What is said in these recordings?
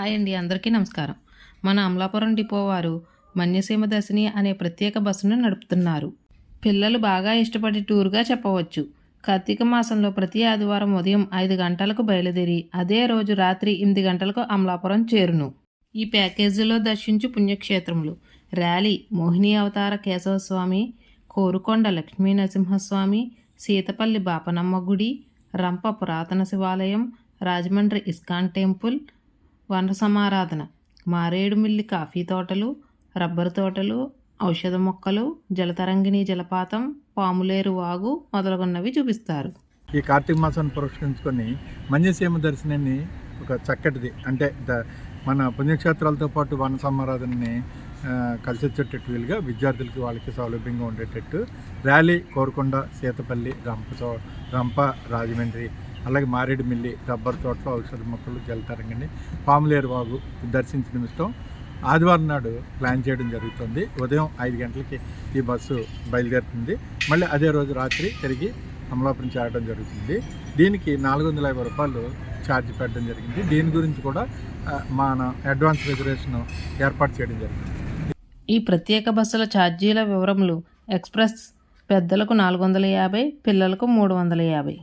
Hi అండి అందరికీ నమస్కారం. మన అమలాపురం డిపో వారు మన్యసీమ దర్శిని అనే ప్రత్యేక బస్సును నడుపుతున్నారు. పిల్లలు బాగా ఇష్టపడే టూర్గా చెప్పవచ్చు. కార్తీక మాసంలో ప్రతి ఆదివారం ఉదయం ఐదు గంటలకు బయలుదేరి అదే రోజు రాత్రి ఎనిమిది గంటలకు అమలాపురం చేరును. ఈ ప్యాకేజీలో దర్శించు పుణ్యక్షేత్రములు ర్యాలీ మోహిని అవతార కేశవస్వామి కోరుకొండ లక్ష్మీ నరసింహస్వామి సీతపల్లి బాపనమ్మ గుడి రంప పురాతన శివాలయం రాజమండ్రి ఇస్కాన్ టెంపుల్ వన సమారాధన. మారేడుమిల్లి కాఫీ తోటలు రబ్బరు తోటలు ఔషధ మొక్కలు జలతరంగిణి జలపాతం పాములేరు వాగు మొదలగున్నవి చూపిస్తారు. ఈ కార్తీక మాసాన్ని పురస్కరించుకొని మన్యసీమ దర్శనాన్ని ఒక చక్కటిది. అంటే మన పుణ్యక్షేత్రాలతో పాటు వన సమారాధనని కలిసి వచ్చేటట్టు వీలుగా విద్యార్థులకి వాళ్ళకి సౌలభ్యంగా ఉండేటట్టు ర్యాలీ కోరుకొండ సీతపల్లి రంప రంప రాజమండ్రి అలాగే మారేడుమిల్లి రబ్బర్ తోటలు ఔషధ మొక్కలు జలతరంగిణి పాములేరు వాగు దర్శించిన నిమిత్తం ఆదివారం నాడు ప్లాన్ చేయడం జరుగుతుంది. ఉదయం ఐదు గంటలకి ఈ బస్సు బయలుదేరుతుంది. మళ్ళీ అదే రోజు రాత్రి తిరిగి అమలాపురం చేరడం జరుగుతుంది. దీనికి నాలుగు వందల యాభై రూపాయలు ఛార్జ్ పెట్టడం జరిగింది. దీని గురించి కూడా మన అడ్వాన్స్ రిజర్వేషన్ ఏర్పాటు చేయడం జరిగింది ఈ ప్రత్యేక బస్సుల ఛార్జీల వివరములు ఎక్స్ప్రెస్ పెద్దలకు నాలుగు వందల యాభై పిల్లలకు మూడు వందల యాభై.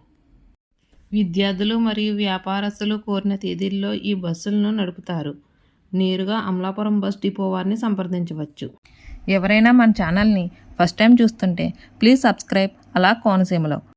విద్యార్థులు మరియు వ్యాపారస్తులు కోరిన తేదీల్లో ఈ బస్సులను నడుపుతారు. నేరుగా అమలాపురం బస్ డిపో వారిని సంప్రదించవచ్చు. ఎవరైనా మన ఛానల్ని ఫస్ట్ టైం చూస్తుంటే ప్లీజ్ సబ్స్క్రైబ్ అలా కోనసీమలో.